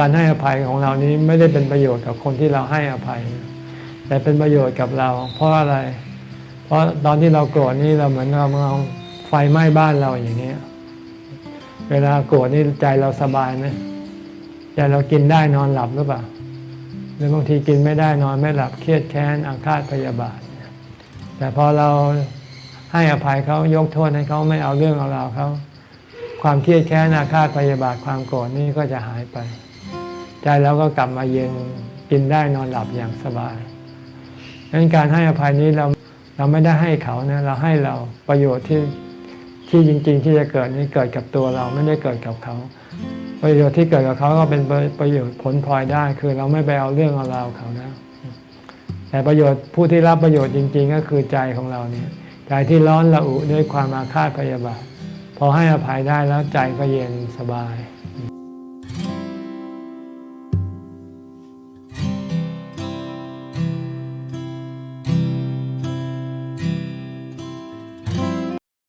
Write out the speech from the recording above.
การให้อภัยของเรานี้ไม่ได้เป็นประโยชน์กับคนที่เราให้อภัย แต่เป็นประโยชน์กับเรา เพราะอะไร เพราะตอนที่เราโกรธนี่เราเหมือนเราเราไฟไหม้บ้านเราอย่างนี้เวลาโกรธนี่ใจเราสบายไหมใจเรากินได้นอนหลับหรือเปล่าหรือบางทีกินไม่ได้นอนไม่หลับเครียดแค้นอาฆาตพยาบาท แต่พอเราให้อภัยเขายกโทษให้เขาไม่เอาเรื่องเอาราวเขาความเครียดแค้นอาฆาตพยาบาทความโกรธนี่ก็จะหายไป ใจเราก็กลับมาเย็นกินได้นอนหลับอย่างสบายดังนั้นการให้อภัยนี้เราเราไม่ได้ให้เขานะเราให้เราประโยชน์ที่ที่จริง ๆ ที่จะเกิดนี้เกิดกับตัวเราไม่ได้เกิดกับเขา ประโยชน์ที่เกิดกับเขาก็เป็นประโยชน์ผลพลอยได้ คือเราไม่ไปเอาเรื่องเอาราวเขานะแต่ประโยชน์ผู้ที่รับประโยชน์จริง ๆ ก็คือใจของเราเนี่ยใจที่ร้อนระอุด้วยความอาฆาตพยาบาทพอให้อภัยได้แล้วใจก็เย็นสบาย